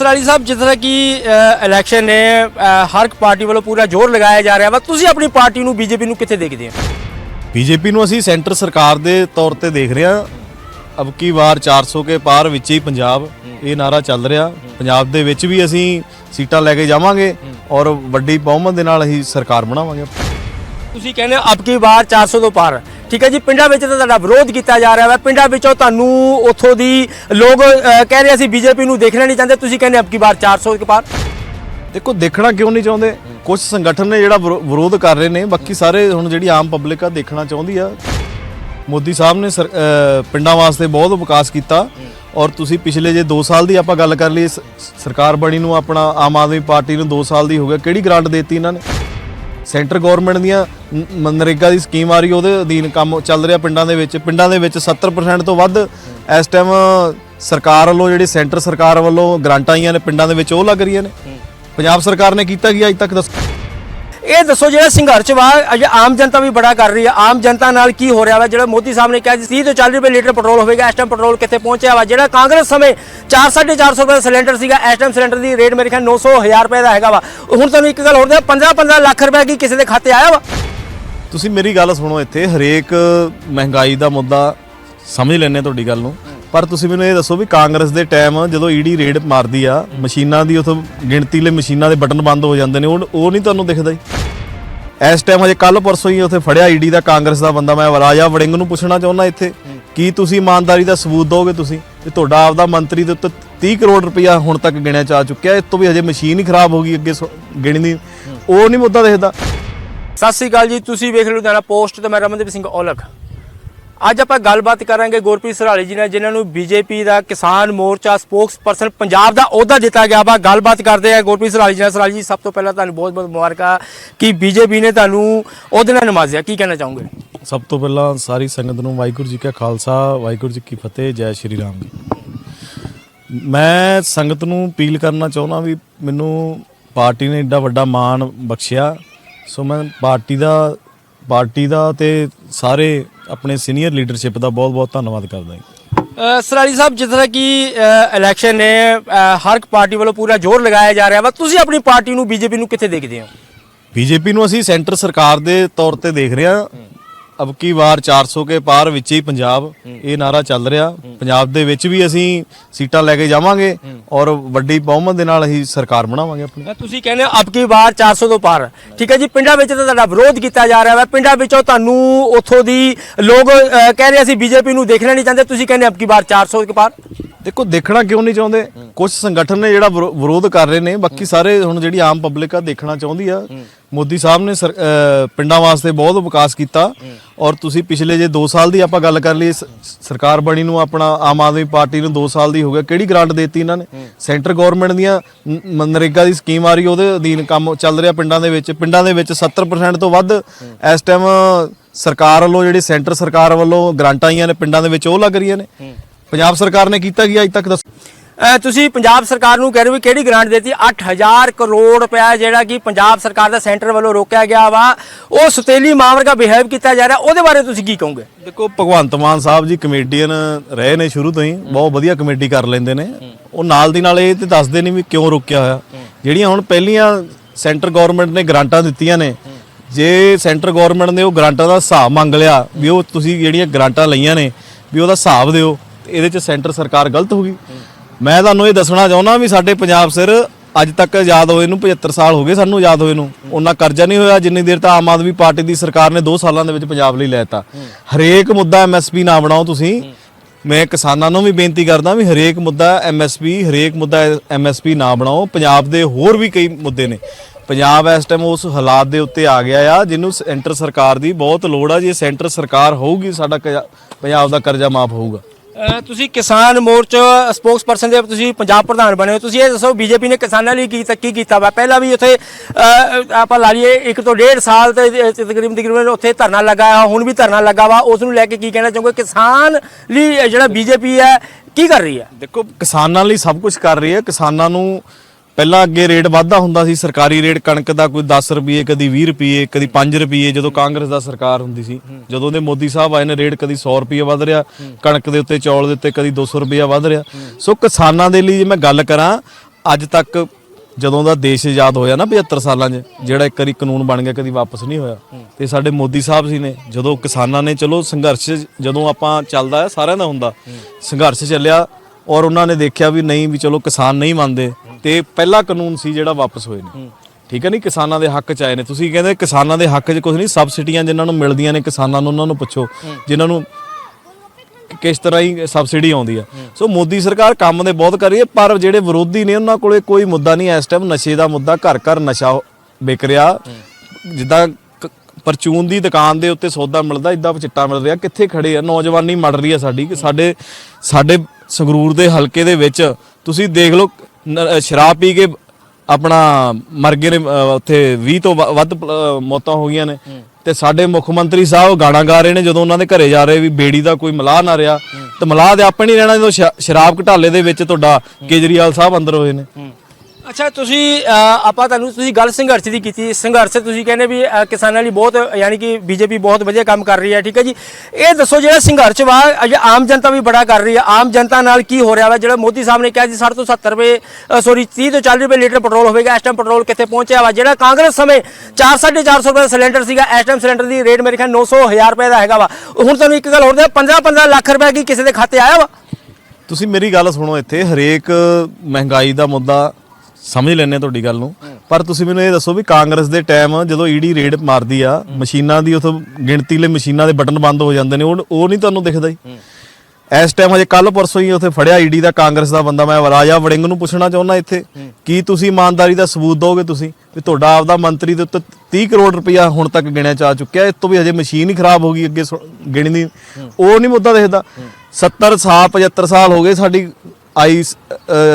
ਸਰਾਲੀ ਸਾਹਿਬ ਜਿਸ ਤਰ੍ਹਾਂ ਕਿ ਇਲੈਕਸ਼ਨ ਨੇ ਹਰ ਇੱਕ ਪਾਰਟੀ ਵੱਲੋਂ ਪੂਰਾ ਜ਼ੋਰ ਲਗਾਇਆ ਜਾ ਰਿਹਾ ਵਾ। ਤੁਸੀਂ ਆਪਣੀ ਪਾਰਟੀ ਨੂੰ ਬੀਜੇਪੀ ਨੂੰ ਕਿੱਥੇ ਦੇਖਦੇ ਹੋ? ਬੀਜੇਪੀ ਨੂੰ ਅਸੀਂ ਸੈਂਟਰ ਸਰਕਾਰ ਦੇ ਤੌਰ ਤੇ ਦੇਖ ਰਹੇ ਹਾਂ। ਅਬ ਕੀ ਵਾਰ 400 ਕੇ ਪਾਰ ਵਿੱਚ ਹੀ ਪੰਜਾਬ ਇਹ ਨਾਰਾ ਚੱਲ ਰਿਹਾ। ਪੰਜਾਬ ਦੇ ਵਿੱਚ ਵੀ ਅਸੀਂ ਸੀਟਾਂ ਲੈ ਕੇ ਜਾਵਾਂਗੇ ਔਰ ਵੱਡੀ ਬਹੁਮਤ ਦੇ ਨਾਲ ਅਸੀਂ ਸਰਕਾਰ ਬਣਾਵਾਂਗੇ। ਤੁਸੀਂ ਕਹਿੰਦੇ ਹੋ ਅਬ ਕੀ ਵਾਰ 400 ਤੋਂ ਪਾਰ। ਠੀਕ ਹੈ ਜੀ, ਪਿੰਡਾਂ ਵਿੱਚ ਤਾਂ ਤੁਹਾਡਾ ਵਿਰੋਧ ਕੀਤਾ ਜਾ ਰਿਹਾ ਵਾ। ਪਿੰਡਾਂ ਵਿੱਚੋਂ ਤੁਹਾਨੂੰ ਉੱਥੋਂ ਦੀ ਲੋਕ ਕਹਿ ਰਹੇ ਅਸੀਂ ਬੀਜੇਪੀ ਨੂੰ ਦੇਖਣਾ ਨਹੀਂ ਚਾਹੁੰਦੇ। ਤੁਸੀਂ ਕਹਿੰਦੇ ਅਬ ਕੀ ਵਾਰ 400 ਕੇ ਪਾਰ ਦੇਖੋ, ਦੇਖਣਾ ਕਿਉਂ ਨਹੀਂ ਚਾਹੁੰਦੇ? ਕੁਝ ਸੰਗਠਨ ਨੇ ਜਿਹੜਾ ਵਿਰੋ- ਵਿਰੋਧ ਕਰ ਰਹੇ ਨੇ। ਬਾਕੀ ਸਾਰੇ ਹੁਣ ਜਿਹੜੀ ਆਮ ਪਬਲਿਕ ਆ, ਦੇਖਣਾ ਚਾਹੁੰਦੀ ਆ। ਮੋਦੀ ਸਾਹਿਬ ਨੇ ਸਰ- ਪਿੰਡਾਂ ਵਾਸਤੇ ਬਹੁਤ ਵਿਕਾਸ ਕੀਤਾ। ਔਰ ਤੁਸੀਂ ਪਿਛਲੇ ਜੇ 2 ਸਾਲ ਦੀ ਆਪਾਂ ਗੱਲ ਕਰ ਲਈ ਸਰਕਾਰ ਬਣੀ ਨੂੰ ਆਪਣਾ ਆਮ ਆਦਮੀ ਪਾਰਟੀ ਨੂੰ 2 ਸਾਲ ਦੀ ਹੋ ਗਿਆ ਕਿਹੜੀ ਗ੍ਰਾਂਟ ਦੇਤੀ ਇਹਨਾਂ ਨੇ? ਸੈਂਟਰ ਗਵਰਨਮੈਂਟ ਦੀਆਂ ਮਨਰੇਗਾ ਦੀ ਸਕੀਮ ਆ ਰਹੀ ਉਹਦੇ ਅਧੀਨ ਕੰਮ ਚੱਲ ਰਿਹਾ ਪਿੰਡਾਂ ਦੇ ਵਿੱਚ। ਪਿੰਡਾਂ ਦੇ ਵਿੱਚ 70% ਤੋਂ ਵੱਧ ਇਸ ਟਾਈਮ ਸਰਕਾਰ ਵੱਲੋਂ ਜਿਹੜੀ ਸੈਂਟਰ ਸਰਕਾਰ ਵੱਲੋਂ ਗ੍ਰਾਂਟਾਂ ਆਈਆਂ ਨੇ ਪਿੰਡਾਂ ਦੇ ਵਿੱਚ ਉਹ ਲੱਗ ਰਹੀਆਂ ਨੇ। ਪੰਜਾਬ ਸਰਕਾਰ ਨੇ ਕੀਤਾ ਕੀ ਅੱਜ ਤੱਕ ਦੱਸੋ ਇਹ ਦੱਸੋ ਜਿਹੜਾ ਸੰਘਰਸ਼ ਵਾ ਅੱਜ ਆਮ ਜਨਤਾ ਵੀ ਬੜਾ ਕਰ ਰਹੀ ਹੈ ਆਮ ਜਨਤਾ ਨਾਲ ਕੀ ਹੋ ਰਿਹਾ ਵਾ? ਜਿਹੜਾ ਮੋਦੀ ਸਾਹਿਬ ਨੇ ਕਿਹਾ ਸੀ 30 ਤੋਂ 40 ਰੁਪਏ ਲੀਟਰ ਪੈਟਰੋਲ ਹੋਵੇਗਾ, ਇਸ ਟਾਈਮ ਪੈਟਰੋਲ ਕਿੱਥੇ ਪਹੁੰਚਿਆ ਵਾ? ਜਿਹੜਾ ਕਾਂਗਰਸ ਸਮੇਂ 4 450 ਰੁਪਏ ਦਾ ਸਿਲੰਡਰ ਸੀਗਾ, ਇਸ ਟਾਈਮ ਸਿਲੰਡਰ ਦੀ ਰੇਟ ਮੇਰੇ ਖਿਆਲ 900 1000 ਰੁਪਏ ਦਾ ਹੈਗਾ ਵਾ। ਹੁਣ ਤੁਹਾਨੂੰ ਇੱਕ ਗੱਲ ਹੋਰ ਦੇ 15 15 ਲੱਖ ਰੁਪਏ ਕੀ ਕਿਸੇ ਦੇ ਖਾਤੇ ਆਇਆ ਵਾ? ਤੁਸੀਂ ਮੇਰੀ ਗੱਲ ਸੁਣੋ ਇੱਥੇ, ਹਰੇਕ ਮਹਿੰਗਾਈ ਦਾ ਮੁੱਦਾ ਸਮਝ ਲੈਣੇ ਤੁਹਾਡੀ ਗੱਲ ਨੂੰ। ਪਰ ਤੁਸੀਂ ਮੈਨੂੰ ਇਹ ਦੱਸੋ ਵੀ ਕਾਂਗਰਸ ਦੇ ਟਾਈਮ ਜਦੋਂ ਈਡੀ ਰੇਡ ਮਾਰਦੀ ਆ, ਮਸ਼ੀਨਾਂ ਦੀ ਉਥੋਂ ਗਿਣਤੀ ਲਈ ਮਸ਼ੀਨਾਂ ਦੇ ਬਟਨ ਬੰਦ ਹੋ ਜਾਂਦੇ ਨੇ, ਉਹ ਉਹ ਨਹੀਂ ਤੁਹਾਨੂੰ ਦਿਖਦਾ ਜੀ? ਇਸ ਟਾਈਮ ਹਜੇ ਕੱਲ ਪਰਸੋਂ ਹੀ ਉੱਥੇ ਫੜਿਆ ਈਡੀ ਦਾ ਕਾਂਗਰਸ ਦਾ ਬੰਦਾ, ਮੈਂ ਰਾਜਾ ਵੜਿੰਗ ਨੂੰ ਪੁੱਛਣਾ ਚਾਹੁੰਦਾ ਇੱਥੇ। ਕੀ ਤੁਸੀਂ ਇਮਾਨਦਾਰੀ ਦਾ ਸਬੂਤ ਦੋਗੇ ਤੁਸੀਂ? ਕਿ ਤੁਹਾਡਾ ਆਪਦਾ ਮੰਤਰੀ ਦੇ ਉੱਤੇ 30 ਕਰੋੜ ਰੁਪਇਆ ਹੁਣ ਤੱਕ ਗਿਣਿਆ ਜਾ ਚੁੱਕਿਆ ਇਸ ਤੋਂ ਵੀ ਹਜੇ ਮਸ਼ੀਨ ਹੀ ਖਰਾਬ ਹੋ ਗਈ ਅੱਗੇ ਸੋ- ਗਿਣਨੀ। ਉਹ ਨਹੀਂ ਮੁੱਦਾ ਦੇਖਦਾ। ਸਤਿ ਸ੍ਰੀ ਅਕਾਲ ਜੀ, ਤੁਸੀਂ ਵੇਖ ਰਹੇ ਹੋ ਲੁਧਿਆਣਾ ਪੋਸਟ ਤੇ ਮੈਂ ਰਮਨਦੀਪ ਸਿੰਘ ਔਲਖ। ਅੱਜ ਆਪਾਂ ਗੱਲਬਾਤ ਕਰਾਂਗੇ ਗੁਰਪ੍ਰੀਤ ਸਰਾਲੀ ਜੀ ਨਾਲ, ਜਿਨ੍ਹਾਂ ਨੂੰ ਬੀਜੇਪੀ ਦਾ ਕਿਸਾਨ ਮੋਰਚਾ ਸਪੋਕਸਪਰਸਨ ਪੰਜਾਬ ਦਾ ਅਹੁਦਾ ਦਿੱਤਾ ਗਿਆ ਵਾ। ਗੱਲਬਾਤ ਕਰਦੇ ਆ ਗੁਰਪ੍ਰੀਤ ਸਰਾਲੀ ਜੀ ਨਾਲ। ਸਰਾਲੀ ਜੀ, ਸਭ ਤੋਂ ਪਹਿਲਾਂ ਤੁਹਾਨੂੰ ਬਹੁਤ ਬਹੁਤ ਮੁਬਾਰਕਾਂ ਕਿ ਬੀਜੇਪੀ ਨੇ ਤੁਹਾਨੂੰ ਅਹੁਦੇ ਨਾਲ ਨਵਾਜ਼ਿਆ। ਕੀ ਕਹਿਣਾ ਚਾਹੋਗੇ? ਸਭ ਤੋਂ ਪਹਿਲਾਂ ਸਾਰੀ ਸੰਗਤ ਨੂੰ ਵਾਹਿਗੁਰੂ ਜੀ ਕਾ ਖਾਲਸਾ, ਵਾਹਿਗੁਰੂ ਜੀ ਕੀ ਫਤਿਹ, ਜੈ ਸ਼੍ਰੀ ਰਾਮ ਜੀ। ਮੈਂ ਸੰਗਤ ਨੂੰ ਅਪੀਲ ਕਰਨਾ ਚਾਹੁੰਦਾ ਵੀ ਮੈਨੂੰ ਪਾਰਟੀ ਨੇ ਏਡਾ ਵੱਡਾ ਮਾਣ ਬਖਸ਼ਿਆ। ਸੋ ਮੈਂ ਪਾਰਟੀ ਦਾ ਪਾਰਟੀ ਦਾ ਤੇ ਸਾਰੇ ਆਪਣੇ ਸੀਨੀਅਰ ਲੀਡਰਸ਼ਿਪ ਦਾ ਬਹੁਤ-ਬਹੁਤ ਧੰਨਵਾਦ ਕਰਦਾ ਹਾਂ ਅ, ਸਰਾਲੀ ਸਾਹਿਬ ਜਿਸ ਤਰ੍ਹਾਂ ਕਿ ਇਲੈਕਸ਼ਨ ਨੇ ਹਰ ਇੱਕ ਪਾਰਟੀ ਵੱਲੋਂ ਪੂਰਾ ਜ਼ੋਰ ਲਗਾਇਆ ਜਾ ਰਿਹਾ ਵਾ। ਤੁਸੀਂ ਆਪਣੀ ਪਾਰਟੀ ਨੂੰ ਬੀਜੇਪੀ ਨੂੰ ਕਿੱਥੇ ਦੇਖਦੇ ਹੋ? ਬੀਜੇਪੀ ਨੂੰ ਅਸੀਂ ਸੈਂਟਰ ਸਰਕਾਰ ਦੇ ਤੌਰ ਤੇ ਦੇਖ ਰਹੇ ਹਾਂ। ਅਬ ਕੀ ਵਾਰ 400 ਕੇ ਪਾਰ ਵਿੱਚ ਹੀ ਪੰਜਾਬ ਇਹ ਨਾਰਾ ਚੱਲ ਰਿਹਾ। ਪੰਜਾਬ ਦੇ ਵਿੱਚ ਵੀ ਅਸੀਂ ਸੀਟਾਂ ਲੈ ਕੇ ਜਾਵਾਂਗੇ ਔਰ ਵੱਡੀ ਬਹੁਮਤ ਦੇ ਨਾਲ ਅਸੀਂ ਸਰਕਾਰ ਬਣਾਵਾਂਗੇ ਆਪਣੀ। ਤੁਸੀਂ ਕਹਿੰਦੇ ਹੋ ਅਬ ਕੀ ਵਾਰ 400 ਤੋਂ ਪਾਰ। ਠੀਕ ਹੈ ਜੀ ਪਿੰਡਾਂ ਵਿੱਚ ਤਾਂ ਤੁਹਾਡਾ ਵਿਰੋਧ ਕੀਤਾ ਜਾ ਰਿਹਾ ਵਾ। ਪਿੰਡਾਂ ਵਿੱਚੋਂ ਤੁਹਾਨੂੰ ਉੱਥੋਂ ਦੀ ਲੋਕ ਕਹਿ ਰਹੇ ਅਸੀਂ ਬੀਜੇਪੀ ਨੂੰ ਦੇਖਣਾ ਨਹੀਂ ਚਾਹੁੰਦੇ। ਤੁਸੀਂ ਕਹਿੰਦੇ ਅਬ ਕੀ ਵਾਰ 400 ਕੇ ਪਾਰ। ਦੇਖੋ ਦੇਖਣਾ ਕਿਉਂ ਨਹੀਂ ਚਾਹੁੰਦੇ? ਕੁਝ ਸੰਗਠਨ ਨੇ ਜਿਹੜਾ ਵਿਰੋ- ਵਿਰੋਧ ਕਰ ਰਹੇ ਨੇ ਬਾਕੀ ਸਾਰੇ ਹੁਣ ਜਿਹੜੀ ਆਮ ਪਬਲਿਕ ਆ ਦੇਖਣਾ ਚਾਹੁੰਦੀ ਆ। ਮੋਦੀ ਸਾਹਿਬ ਨੇ ਸਰ- ਅਹ ਪਿੰਡਾਂ ਵਾਸਤੇ ਬਹੁਤ ਵਿਕਾਸ ਕੀਤਾ ਔਰ ਤੁਸੀਂ ਪਿਛਲੇ ਜੇ 2 ਸਾਲ ਦੀ ਆਪਾਂ ਗੱਲ ਕਰ ਲਈ ਸ- ਸਰਕਾਰ ਬਣੀ ਨੂੰ ਆਪਣਾ ਆਮ ਆਦਮੀ ਪਾਰਟੀ ਨੂੰ 2 ਸਾਲ ਦੀ ਹੋ ਗਿਆ ਕਿਹੜੀ ਗ੍ਰਾਂਟ ਦੇਤੀ ਇਹਨਾਂ ਨੇ? ਸੈਂਟਰ ਗਵਰਨਮੈਂਟ ਦੀਆਂ ਨ- ਮਨਰੇਗਾ ਦੀ ਸਕੀਮ ਆ ਰਹੀ ਉਹਦੇ ਅਧੀਨ ਕੰਮ ਚੱਲ ਰਿਹਾ ਪਿੰਡਾਂ ਦੇ ਵਿੱਚ। ਪਿੰਡਾਂ ਦੇ ਵਿੱਚ 70% ਤੋਂ ਵੱਧ ਇਸ ਟਾਈਮ ਸਰਕਾਰ ਵੱਲੋਂ ਜਿਹੜੀ ਸੈਂਟਰ ਸਰਕਾਰ ਵੱਲੋਂ ਗ੍ਰਾਂਟਾਂ ਆਈਆਂ ਨੇ ਪਿੰਡਾਂ ਦੇ ਵਿੱਚ ਉਹ ਲੱਗ ਰਹੀਆਂ ਨੇ। ਪੰਜਾਬ ਸਰਕਾਰ ਨੇ ਕੀਤਾ ਕੀ ਅੱਜ ਤੱਕ ਦੱਸੋ ਤੁਸੀਂ ਪੰਜਾਬ ਸਰਕਾਰ ਨੂੰ ਕਹਿ ਰਹੇ ਹੋ ਵੀ ਕਿਹੜੀ ਗ੍ਰਾਂਟ ਦਿੱਤੀ? 8000 ਕਰੋੜ ਰੁਪਇਆ ਜਿਹੜਾ ਕਿ ਪੰਜਾਬ ਸਰਕਾਰ ਦਾ ਸੈਂਟਰ ਵੱਲੋਂ ਰੋਕਿਆ ਗਿਆ ਵਾ। ਉਹ ਸੁਤੇਲੀ ਮਾਂ ਵਰਗਾ ਬਿਹੇਵ ਕੀਤਾ ਜਾ ਰਿਹਾ। ਉਹਦੇ ਬਾਰੇ ਤੁਸੀਂ ਕੀ ਕਹੋਗੇ? ਦੇਖੋ, ਭਗਵੰਤ ਮਾਨ ਸਾਹਿਬ ਜੀ ਕਮੇਡੀਅਨ ਰਹੇ ਨੇ ਸ਼ੁਰੂ ਤੋਂ ਹੀ। ਬਹੁਤ ਵਧੀਆ ਕਮੇਡੀ ਕਰ ਲੈਂਦੇ ਨੇ। ਉਹ ਨਾਲ ਦੀ ਨਾਲ ਇਹ ਤੇ ਦੱਸਦੇ ਨਹੀਂ ਵੀ ਕਿਉਂ ਰੋਕਿਆ ਹੋਇਆ। ਜਿਹੜੀਆਂ ਹੁਣ ਪਹਿਲੀਆਂ ਸੈਂਟਰ ਗਵਰਨਮੈਂਟ ਨੇ ਗ੍ਰਾਂਟਾਂ ਦਿੱਤੀਆਂ ਨੇ, ਜੇ ਸੈਂਟਰ ਗਵਰਨਮੈਂਟ ਨੇ ਉਹ ਗ੍ਰਾਂਟਾਂ ਦਾ ਹਿਸਾਬ ਮੰਗ ਲਿਆ ਵੀ ਉਹ ਤੁਸੀਂ ਜਿਹੜੀਆਂ ਗ੍ਰਾਂਟਾਂ ਲਈਆਂ ਨੇ, ਵੀ ਉਹਦਾ ਹਿਸਾਬ ਦਿਓ, ਤੇ ਇਹਦੇ 'ਚ ਸੈਂਟਰ ਸਰਕਾਰ ਗਲਤ ਹੋ ਗਈ। ਮੈਂ ਤੁਹਾਨੂੰ ਇਹ ਦੱਸਣਾ ਚਾਹੁੰਦਾ ਵੀ ਸਾਡੇ ਪੰਜਾਬ ਸਿਰ ਅੱਜ ਤੱਕ ਆਜ਼ਾਦ ਹੋਏ ਨੂੰ 75 ਸਾਲ ਹੋ ਗਏ ਸਾਨੂੰ ਆਜ਼ਾਦ ਹੋਏ ਨੂੰ। ਉਹਨਾਂ ਕਰਜ਼ਾ ਨਹੀਂ ਹੋਇਆ, ਜਿੰਨੀ ਦੇਰ ਤਾਂ ਆਮ ਆਦਮੀ ਪਾਰਟੀ ਦੀ ਸਰਕਾਰ ਨੇ 2 ਸਾਲਾਂ ਦੇ ਵਿੱਚ ਪੰਜਾਬ ਲਈ ਲੈਤਾ ਹਰੇਕ ਮੁੱਦਾ ਐਮਐਸਪੀ ਨਾ ਬਣਾਓ ਤੁਸੀਂ। ਮੈਂ ਕਿਸਾਨਾਂ ਨੂੰ ਵੀ ਬੇਨਤੀ ਕਰਦਾ ਵੀ ਹਰੇਕ ਮੁੱਦਾ ਐਮਐਸਪੀ ਹਰੇਕ ਮੁੱਦਾ ਐਮਐਸਪੀ ਨਾ ਬਣਾਓ। ਪੰਜਾਬ ਦੇ ਹੋਰ ਵੀ ਕਈ ਮੁੱਦੇ ਨੇ। ਪੰਜਾਬ ਇਸ ਟਾਈਮ ਉਸ ਹਾਲਾਤ ਦੇ ਉੱਤੇ ਆ ਗਿਆ ਆ, ਜਿਹਨੂੰ ਸੈਂਟਰ ਸਰਕਾਰ ਦੀ ਬਹੁਤ ਲੋੜ ਆ। ਜੇ ਸੈਂਟਰ ਸਰਕਾਰ ਹੋਊਗੀ, ਸਾਡਾ ਕ- ਪੰਜਾਬ ਦਾ ਕਰਜ਼ਾ ਮਾਫ ਹੋਊਗਾ। ਤੁਸੀਂ ਕਿਸਾਨ ਮੋਰਚਾ ਸਪੋਕਸਪਰਸਨ ਦੇ ਤੁਸੀਂ ਪੰਜਾਬ ਪ੍ਰਧਾਨ ਬਣੇ ਹੋ। ਤੁਸੀਂ ਇਹ ਦੱਸੋ, ਬੀਜੇਪੀ ਨੇ ਕਿਸਾਨਾਂ ਲਈ ਕੀ ਕੀ ਕੀਤਾ ਵਾ? ਪਹਿਲਾਂ ਵੀ ਉੱਥੇ ਆਪਾਂ ਲਾ ਲਈਏ, ਇੱਕ ਤੋਂ ਡੇਢ ਸਾਲ ਤੇ ਤਕਰੀਬਨ ਤਕਰੀਬਨ ਉੱਥੇ ਧਰਨਾ ਲੱਗਾ ਆ, ਹੁਣ ਵੀ ਧਰਨਾ ਲੱਗਾ ਵਾ। ਉਸ ਨੂੰ ਲੈ ਕੇ ਕੀ ਕਹਿਣਾ ਚਾਹੋਗੇ? ਕਿਸਾਨ ਲਈ ਜਿਹੜਾ ਬੀਜੇਪੀ ਹੈ, ਕੀ ਕਰ ਰਹੀ ਹੈ? ਦੇਖੋ, ਕਿਸਾਨਾਂ ਲਈ ਸਭ ਕੁਝ ਕਰ ਰਹੀ ਹੈ। ਕਿਸਾਨਾਂ ਨੂੰ ਪਹਿਲਾਂ ਅੱਗੇ ਰੇਟ ਵਾਧਾ ਹੁੰਦਾ ਸੀ ਸਰਕਾਰੀ ਰੇਟ ਕਣਕ ਦਾ ਕੋਈ 10 ਰੁਪਏ ਕਦੀ 20 ਰੁਪਏ ਕਦੀ 5 ਰੁਪਏ ਜਦੋਂ ਕਾਂਗਰਸ ਦਾ ਸਰਕਾਰ ਹੁੰਦੀ ਸੀ ਜਦੋਂ ਦੇ ਮੋਦੀ ਸਾਹਿਬ ਆਏ ਨੇ ਰੇਟ ਕਦੀ 100 ਰੁਪਏ ਵੱਧ ਰਿਹਾ ਕਣਕ ਦੇ ਉੱਤੇ ਚੌਲ ਦੇ ਉੱਤੇ ਕਦੀ 200 ਰੁਪਏ ਵੱਧ ਰਿਹਾ। ਸੋ ਕਿਸਾਨਾਂ ਦੇ ਲਈ ਜੇ ਮੈਂ ਗੱਲ ਕਰਾਂ ਅੱਜ ਤੱਕ ਜਦੋਂ ਦਾ ਦੇਸ਼ ਆਜ਼ਾਦ ਹੋਇਆ ਨਾ 75 ਸਾਲਾਂ 'ਚ ਜਿਹੜਾ ਇੱਕ ਵਾਰੀ ਕਾਨੂੰਨ ਬਣ ਗਿਆ ਕਦੀ ਵਾਪਸ ਨਹੀਂ ਹੋਇਆ। ਤੇ ਸਾਡੇ ਮੋਦੀ ਸਾਹਿਬ ਜੀ ਨੇ ਜਦੋਂ ਕਿਸਾਨਾਂ ਨੇ ਚਲੋ ਸੰਘਰਸ਼ ਜਦੋਂ ਆਪਾਂ ਚੱਲਦਾ ਸਾਰਿਆਂ ਦਾ ਹੁੰਦਾ ਸੰਘਰਸ਼ ਚੱਲਿਆ ਔਰ ਉਹਨਾਂ ਨੇ ਦੇਖਿਆ ਵੀ ਨਹੀਂ, ਵੀ ਚਲੋ ਕਿਸਾਨ ਨਹੀਂ ਮੰਨਦੇ। ਤੇ ਪਹਿਲਾ ਕਾਨੂੰਨ ਸੀ ਜਿਹੜਾ ਵਾਪਸ ਹੋਏ ਨੇ। ਠੀਕ ਹੈ ਨਹੀਂ ਕਿਸਾਨਾਂ ਦੇ ਹੱਕ ਚ ਆਏ ਨੇ। ਤੁਸੀਂ ਕਹਿੰਦੇ ਕਿਸਾਨਾਂ ਦੇ ਹੱਕ 'ਚ ਕੁਝ ਨਹੀਂ ਸਬਸਿਡੀਆਂ ਜਿਨ੍ਹਾਂ ਨੂੰ ਮਿਲਦੀਆਂ ਨੇ ਕਿਸਾਨਾਂ ਨੂੰ, ਉਹਨਾਂ ਨੂੰ ਪੁੱਛੋ। ਜਿਨ੍ਹਾਂ ਨੂੰ ਕਿਸ ਤਰ੍ਹਾਂ ਹੀ ਸਬਸਿਡੀ ਆਉਂਦੀ ਆ। ਸੋ ਮੋਦੀ ਸਰਕਾਰ ਕੰਮ ਦੇ ਬਹੁਤ ਕਰ ਰਹੀ ਹੈ, ਪਰ ਜਿਹੜੇ ਵਿਰੋਧੀ ਨੇ ਉਹਨਾਂ ਕੋਲੇ ਕੋਈ ਮੁੱਦਾ ਨਹੀਂ ਇਸ ਟਾਈਮ ਨਸ਼ੇ ਦਾ ਮੁੱਦਾ ਘਰ ਘਰ ਨਸ਼ਾ ਵਿਕ ਰਿਹਾ। ਜਿੱਦਾਂ ਪਰਚੂਨ ਦੀ ਦੁਕਾਨ ਦੇ ਉੱਤੇ ਸੌਦਾ ਮਿਲਦਾ ਇਦਾਂ ਚਿੱਟਾ ਮਿਲ ਰਿਹਾ। ਕਿੱਥੇ ਖੜੇ ਆ? ਨੌਜਵਾਨੀ ਮੜ ਰਹੀ ਆ ਸਾਡੀ ਕਿ ਸਾਡੇ ਸਾਡੇ ਸੰਗਰੂਰ ਦੇ ਹਲਕੇ ਦੇ ਵਿੱਚ ਤੁਸੀਂ ਦੇਖ ਲਓ ਨ- ਸ਼ਰਾਬ ਪੀ ਕੇ ਆਪਣਾ ਮਰ ਗਏ ਨੇ ਉੱਥੇ 20 ਤੋਂ ਵ- ਵੱਧ ਮੌਤਾਂ ਹੋ ਗਈਆਂ ਨੇ। ਤੇ ਸਾਡੇ ਮੁੱਖ ਮੰਤਰੀ ਸਾਹਿਬ ਗਾਣਾ ਗਾ ਰਹੇ ਨੇ ਜਦੋਂ ਉਹਨਾਂ ਦੇ ਘਰੇ ਜਾ ਰਹੇ ਵੀ ਬੇੜੀ ਦਾ ਕੋਈ ਮਲਾਹ ਨਾ ਰਿਹਾ। ਤੇ ਮਲਾਹ ਦੇ ਆਪੇ ਨਹੀਂ ਰਹਿਣਾ ਜਦੋਂ ਸ਼ਰਾਬ ਘਟਾਲੇ ਦੇ ਵਿੱਚ ਤੁਹਾਡਾ ਕੇਜਰੀਵਾਲ ਸਾਹਿਬ ਅੰਦਰ ਹੋਏ ਨੇ। ਅੱਛਾ, ਤੁਸੀਂ ਆਪਾਂ ਤੁਹਾਨੂੰ ਤੁਸੀਂ ਗੱਲ ਸੰਘਰਸ਼ ਦੀ ਕੀਤੀ। ਸੰਘਰਸ਼ ਤੁਸੀਂ ਕਹਿੰਦੇ ਵੀ ਕਿਸਾਨਾਂ ਲਈ ਬਹੁਤ, ਯਾਨੀ ਕਿ ਬੀਜੇਪੀ ਬਹੁਤ ਵਧੀਆ ਕੰਮ ਕਰ ਰਹੀ ਹੈ, ਠੀਕ ਹੈ ਜੀ? ਇਹ ਦੱਸੋ ਜਿਹੜਾ ਸੰਘਰਸ਼ ਵਾ, ਅੱਜ ਆਮ ਜਨਤਾ ਵੀ ਬੜਾ ਕਰ ਰਹੀ ਹੈ। ਆਮ ਜਨਤਾ ਨਾਲ ਕੀ ਹੋ ਰਿਹਾ ਵਾ? ਜਿਹੜਾ ਮੋਦੀ ਸਾਹਿਬ ਨੇ ਕਿਹਾ ਸੀ 60 ਤੋਂ 70 ਰੁਪਏ ਸੌਰੀ 30 ਤੋਂ 40 ਰੁਪਏ ਲੀਟਰ ਪੈਟਰੋਲ ਹੋਵੇਗਾ, ਇਸ ਟਾਈਮ ਪੈਟਰੋਲ ਕਿੱਥੇ ਪਹੁੰਚਿਆ ਵਾ? ਜਿਹੜਾ ਕਾਂਗਰਸ ਸਮੇਂ 4-450 ਰੁਪਏ ਦਾ ਸਿਲੰਡਰ ਸੀਗਾ, ਇਸ ਟਾਈਮ ਸਿਲੰਡਰ ਦੀ ਰੇਟ ਮੇਰੇ ਖਿਆਲ 900 1000 ਰੁਪਏ ਦਾ ਹੈਗਾ ਵਾ। ਹੁਣ ਤੁਹਾਨੂੰ ਇੱਕ ਗੱਲ ਹੋਰ ਦੇ 15-15 ਲੱਖ ਰੁਪਏ ਕੀ ਕਿਸੇ ਦੇ ਖਾਤੇ ਆਇਆ ਵਾ? ਤੁਸੀਂ ਮੇਰੀ ਗੱਲ ਸੁਣੋ ਇੱਥੇ, ਹਰੇਕ ਮਹਿੰਗਾਈ ਦਾ ਮੁੱਦਾ ਸਮਝ ਲੈਣੇ ਤੁਹਾਡੀ ਗੱਲ ਨੂੰ। ਪਰ ਤੁਸੀਂ ਮੈਨੂੰ ਇਹ ਦੱਸੋ ਵੀ ਕਾਂਗਰਸ ਦੇ ਟਾਈਮ ਜਦੋਂ ਈਡੀ ਰੇਡ ਮਾਰਦੀ ਆ, ਮਸ਼ੀਨਾਂ ਦੀ ਉਥੋਂ ਗਿਣਤੀ ਲਈ ਮਸ਼ੀਨਾਂ ਦੇ ਬਟਨ ਬੰਦ ਹੋ ਜਾਂਦੇ ਨੇ, ਉਹ ਉਹ ਨਹੀਂ ਤੁਹਾਨੂੰ ਦਿਖਦਾ ਜੀ। ਇਸ ਟਾਈਮ ਹਜੇ ਕੱਲ ਪਰਸੋਂ ਹੀ ਉੱਥੇ ਫੜਿਆ ਈਡੀ ਦਾ ਕਾਂਗਰਸ ਦਾ ਬੰਦਾ, ਮੈਂ ਰਾਜਾ ਵੜਿੰਗ ਨੂੰ ਪੁੱਛਣਾ ਚਾਹੁੰਦਾ ਇੱਥੇ, ਕੀ ਤੁਸੀਂ ਇਮਾਨਦਾਰੀ ਦਾ ਸਬੂਤ ਦੋਗੇ ਤੁਸੀਂ ਵੀ ਤੁਹਾਡਾ ਆਪਦਾ ਮੰਤਰੀ ਦੇ ਉੱਤੇ 30 ਕਰੋੜ ਰੁਪਇਆ ਹੁਣ ਤੱਕ ਗਿਣਿਆ ਜਾ ਚੁੱਕਿਆ ਇਸ ਤੋਂ ਵੀ ਹਜੇ ਮਸ਼ੀਨ ਹੀ ਖਰਾਬ ਹੋ ਗਈ ਅੱਗੇ ਸੁ- ਗਿਣਨੀ। ਉਹ ਨਹੀਂ ਮੁੱਦਾ ਦੇਖਦਾ। 70 ਸਾਲ 75 ਸਾਲ ਹੋ ਗਏ ਸਾਡੀ ਆਈ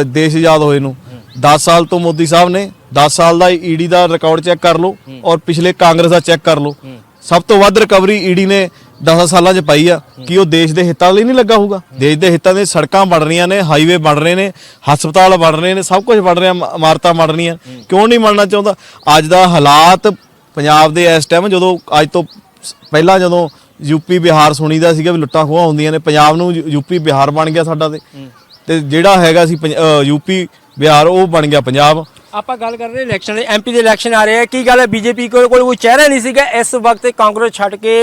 ਦੇਸ਼ ਆਜ਼ਾਦ ਹੋਏ ਨੂੰ। 10 ਸਾਲ ਤੋਂ ਮੋਦੀ ਸਾਹਿਬ ਨੇ 10 ਸਾਲ ਦਾ ਈਡੀ ਦਾ ਰਿਕਾਰਡ ਚੈੱਕ ਕਰ ਲਓ ਔਰ ਪਿਛਲੇ ਕਾਂਗਰਸ ਦਾ ਚੈੱਕ ਕਰ ਲਓ। ਸਭ ਤੋਂ ਵੱਧ ਰਿਕਵਰੀ ਈਡੀ ਨੇ 10 ਸਾਲਾਂ 'ਚ ਪਾਈ ਆ ਕੀ ਉਹ ਦੇਸ਼ ਦੇ ਹਿੱਤਾਂ ਲਈ ਨਹੀਂ ਲੱਗਾ ਹੋਊਗਾ। ਦੇਸ਼ ਦੇ ਹਿੱਤਾਂ ਦੇ ਸੜਕਾਂ ਬਣ ਰਹੀਆਂ ਨੇ ਹਾਈਵੇ ਬਣ ਰਹੇ ਨੇ ਹਸਪਤਾਲ ਬਣ ਰਹੇ ਨੇ ਸਭ ਕੁਝ ਬਣ ਰਿਹਾ ਇਮ- ਇਮਾਰਤਾਂ ਬਣ ਰਹੀਆਂ। ਕਿਉਂ ਨਹੀਂ ਬਣਨਾ ਚਾਹੁੰਦਾ? ਅੱਜ ਦਾ ਹਾਲਾਤ ਪੰਜਾਬ ਦੇ ਇਸ ਟਾਈਮ ਜਦੋਂ ਅੱਜ ਤੋਂ ਪਹਿਲਾਂ ਜਦੋਂ ਯੂਪੀ ਬਿਹਾਰ ਸੁਣੀਦਾ ਸੀਗਾ ਵੀ ਲੁੱਟਾਂ ਖੋਹਾਂ ਹੁੰਦੀਆਂ ਨੇ ਪੰਜਾਬ ਨੂੰ ਯੂਪੀ ਬਿਹਾਰ ਬਣ ਗਿਆ ਸਾਡਾ ਤੇ। ਤੇ ਜਿਹੜਾ ਹੈਗਾ ਸੀ ਯੂਪੀ ਬਿਹਾਰ ਉਹ ਬਣ ਗਿਆ ਪੰਜਾਬ। ਆਪਾਂ ਗੱਲ ਕਰ ਰਹੇ ਇਲੈਕਸ਼ਨ ਦੇ ਐਮਪੀ ਦੇ ਇਲੈਕਸ਼ਨ ਆ ਰਹੇ ਆ। ਕੀ ਗੱਲ ਹੈ? ਬੀਜੇਪੀ ਕੋਲ ਕੋਈ ਕੋਈ ਚਿਹਰਾ ਨਹੀਂ ਸੀਗਾ? ਇਸ ਵਕਤ ਕਾਂਗਰਸ ਛੱਡ ਕੇ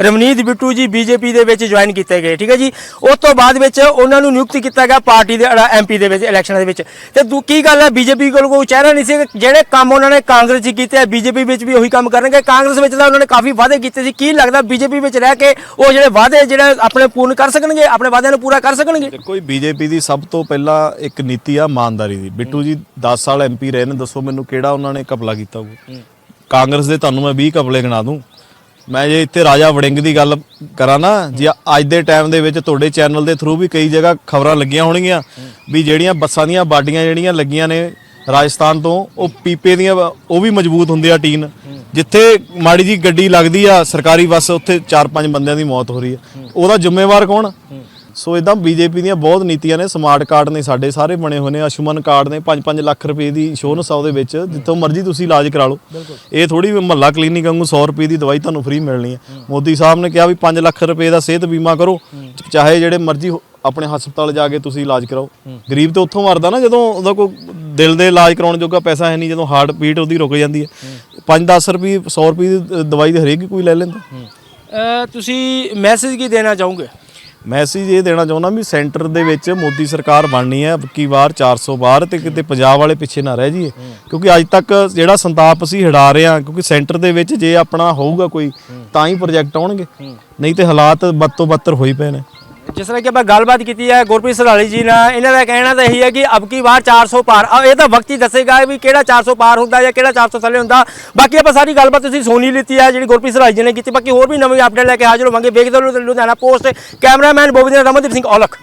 ਰਵਨੀਤ ਬਿੱਟੂ ਜੀ ਬੀਜੇਪੀ ਦੇ ਵਿੱਚ ਜੁਆਇਨ ਕੀਤੇ ਗਏ, ਠੀਕ ਹੈ ਜੀ? ਉਸ ਤੋਂ ਬਾਅਦ ਵਿੱਚ ਉਹਨਾਂ ਨੂੰ ਨਿਯੁਕਤੀ ਕੀਤਾ ਗਿਆ ਪਾਰਟੀ ਦੇ ਐਮਪੀ ਦੇ ਵਿੱਚ ਇਲੈਕਸ਼ਨ ਦੇ ਵਿੱਚ। ਤੇ ਦੂ ਕੀ ਗੱਲ ਹੈ? ਬੀਜੇਪੀ ਕੋਲ ਕੋਈ ਚਿਹਰਾ ਨਹੀਂ ਸੀ ਜਿਹੜੇ ਕੰਮ ਉਹਨਾਂ ਨੇ ਕਾਂਗਰਸ 'ਚ ਕੀਤੇ ਆ ਬੀਜੇਪੀ ਵਿੱਚ ਵੀ ਉਹੀ ਕੰਮ ਕਰਨਗੇ। ਕਾਂਗਰਸ ਵਿੱਚ ਤਾਂ ਉਹਨਾਂ ਨੇ ਕਾਫੀ ਵਾਅਦੇ ਕੀਤੇ ਸੀ। ਕੀ ਲੱਗਦਾ ਬੀਜੇਪੀ ਵਿੱਚ ਰਹਿ ਕੇ ਉਹ ਜਿਹੜੇ ਵਾਅਦੇ ਜਿਹੜੇ ਆਪਣੇ ਪੂਰਨ ਕਰ ਸਕਣਗੇ, ਆਪਣੇ ਵਾਅਦਿਆਂ ਨੂੰ ਪੂਰਾ ਕਰ ਸਕਣਗੇ? ਦੇਖੋ ਬੀਜੇਪੀ ਦੀ ਸਭ ਤੋਂ ਪਹਿਲਾਂ ਇੱਕ ਨੀਤੀ ਆ, ਇਮਾਨਦਾਰੀ ਦੀ। ਬਿੱਟੂ ਜੀ 10 ਸਾਲ ਐਮਪੀ ਰਹੇ ਨੇ ਦੱਸੋ ਮੈਨੂੰ ਕਿਹੜਾ ਉਹਨਾਂ ਨੇ ਕਪਲਾ ਕੀਤਾ ਹੋਊ। ਕਾਂਗਰਸ ਦੇ ਤੁਹਾਨੂੰ ਮੈਂ 20 ਕਪਲੇ ਗਿਣਾ ਦੂੰ। ਮੈਂ ਜੇ ਇੱਥੇ ਰਾਜਾ ਵੜਿੰਗ ਦੀ ਗੱਲ ਕਰਾਂ ਨਾ, ਜੇ ਅੱਜ ਦੇ ਟਾਈਮ ਦੇ ਵਿੱਚ ਤੁਹਾਡੇ ਚੈਨਲ ਦੇ ਥਰੂ ਵੀ ਕਈ ਜਗ੍ਹਾ ਖਬਰਾਂ ਲੱਗੀਆਂ ਹੋਣਗੀਆਂ ਵੀ ਜਿਹੜੀਆਂ ਬੱਸਾਂ ਦੀਆਂ ਬਾਡੀਆਂ ਜਿਹੜੀਆਂ ਲੱਗੀਆਂ ਨੇ ਰਾਜਸਥਾਨ ਤੋਂ, ਉਹ ਪੀਪੇ ਦੀਆਂ, ਉਹ ਵੀ ਮਜ਼ਬੂਤ ਹੁੰਦੇ ਆ ਟੀਨ। ਜਿੱਥੇ ਮਾੜੀ ਜੀ ਗੱਡੀ ਲੱਗਦੀ ਆ, ਸਰਕਾਰੀ ਬੱਸ, ਉੱਥੇ 4-5 ਬੰਦਿਆਂ ਦੀ ਮੌਤ ਹੋ ਰਹੀ ਆ। ਉਹਦਾ ਜ਼ਿੰਮੇਵਾਰ ਕੌਣ? ਸੋ ਇਦਾਂ ਬੀਜੇਪੀ ਦੀਆਂ ਬਹੁਤ ਨੀਤੀਆਂ ਨੇ ਸਮਾਰਟ ਕਾਰਡ ਨੇ ਸਾਡੇ ਸਾਰੇ ਬਣੇ ਹੋਏ ਨੇ ਆਯੁਸ਼ਮਾਨ ਕਾਰਡ ਨੇ 5-5 ਲੱਖ ਰੁਪਏ ਦੀ ਇੰਸ਼ੋਰੈਂਸ ਆ ਉਹਦੇ ਵਿੱਚ ਜਿੱਥੋਂ ਮਰਜ਼ੀ ਤੁਸੀਂ ਇਲਾਜ ਕਰਾ ਲਓ। ਇਹ ਥੋੜੀ ਮਹੱਲਾ ਕਲੀਨਿਕ ਵਾਂਗੂ 100 ਰੁਪਏ ਦੀ ਦਵਾਈ ਤੁਹਾਨੂੰ ਫ੍ਰੀ ਮਿਲਣੀ ਹੈ। ਮੋਦੀ ਸਾਹਿਬ ਨੇ ਕਿਹਾ ਵੀ 5 ਲੱਖ ਰੁਪਏ ਦਾ ਸਿਹਤ ਬੀਮਾ ਕਰੋ ਚਾਹੇ ਜਿਹੜੇ ਮਰਜ਼ੀ ਆਪਣੇ ਹਸਪਤਾਲ ਜਾ ਕੇ ਤੁਸੀਂ ਇਲਾਜ ਕਰਾਓ। ਗਰੀਬ ਤੇ ਉੱਥੋਂ ਮਰਦਾ ਨਾ ਜਦੋਂ ਉਹਦਾ ਕੋਈ ਦਿਲ ਦੇ ਇਲਾਜ ਕਰਾਉਣ ਜੋਗਾ ਪੈਸਾ ਹੈ ਨਹੀਂ ਜਦੋਂ ਹਾਰਟ ਬੀਟ ਉਹਦੀ ਰੁਕ ਜਾਂਦੀ ਹੈ। 5-10 ਰੁਪਏ 100 ਰੁਪਏ ਦੀ ਦਵਾਈ ਤੇ ਹਰੇਕ ਕੋਈ ਲੈ ਲੈਂਦਾ। ਤੁਸੀਂ ਮੈਸੇਜ ਕੀ ਦੇਣਾ ਚਾਹੋਗੇ? ਮੈਸੇਜ ਇਹ ਦੇਣਾ ਚਾਹੁੰਦਾ ਵੀ ਸੈਂਟਰ ਦੇ ਵਿੱਚ ਮੋਦੀ ਸਰਕਾਰ ਬਣਨੀ ਹੈ ਅਬਕੀ ਵਾਰ 400 ਬਾਰ ਤੇ ਕਿਤੇ ਪੰਜਾਬ ਵਾਲੇ ਪਿੱਛੇ ਨਾ ਰਹਿ ਜਾਈਏ। ਕਿਉਂਕਿ ਅੱਜ ਤੱਕ ਜਿਹੜਾ ਸੰਤਾਪ ਅਸੀਂ ਹਟਾ ਰਹੇ ਹਾਂ ਕਿਉਂਕਿ ਸੈਂਟਰ ਦੇ ਵਿੱਚ ਜੇ ਆਪਣਾ ਹੋਊਗਾ ਕੋਈ ਤਾਂ ਹੀ ਪ੍ਰੋਜੈਕਟ ਆਉਣਗੇ। ਨਹੀਂ ਤੇ ਹਾਲਾਤ ਬਦ ਤੋਂ ਬੱਤਰ ਹੋਈ ਪਏ ਨੇ। ਜਿਸ ਤਰ੍ਹਾਂ ਕਿ ਆਪਾਂ ਗੱਲਬਾਤ ਕੀਤੀ ਹੈ ਗੁਰਪ੍ਰੀਤ ਸਰਾਲੀ ਜੀ ਨਾਲ, ਇਹਨਾਂ ਦਾ ਕਹਿਣਾ ਤਾਂ ਇਹੀ ਹੈ ਕਿ ਅਬਕੀ ਵਾਰ 400 ਪਾਰ ਆ ਇਹ ਤਾਂ ਵਕਤ ਹੀ ਦੱਸੇਗਾ ਵੀ ਕਿਹੜਾ 400 ਪਾਰ ਹੁੰਦਾ ਜਾਂ ਕਿਹੜਾ 400 ਥੱਲੇ ਹੁੰਦਾ। ਬਾਕੀ ਆਪਾਂ ਸਾਰੀ ਗੱਲਬਾਤ ਤੁਸੀਂ ਸੋਨੀ ਲਿੱਤੀ ਹੈ, ਜਿਹੜੀ ਗੁਰਪ੍ਰੀਤ ਸਰਾਲੀ ਜੀ ਨੇ ਕੀਤੀ। ਬਾਕੀ ਹੋਰ ਵੀ ਨਵੀਂ ਅਪਡੇਟ ਲੈ ਕੇ ਹਾਜ਼ਰ ਹੋਵਾਂਗੇ। ਵੇਖਦੇ ਰਹੋ Ludhiana post cameraman Bobby Ramandeep Singh Aulakh.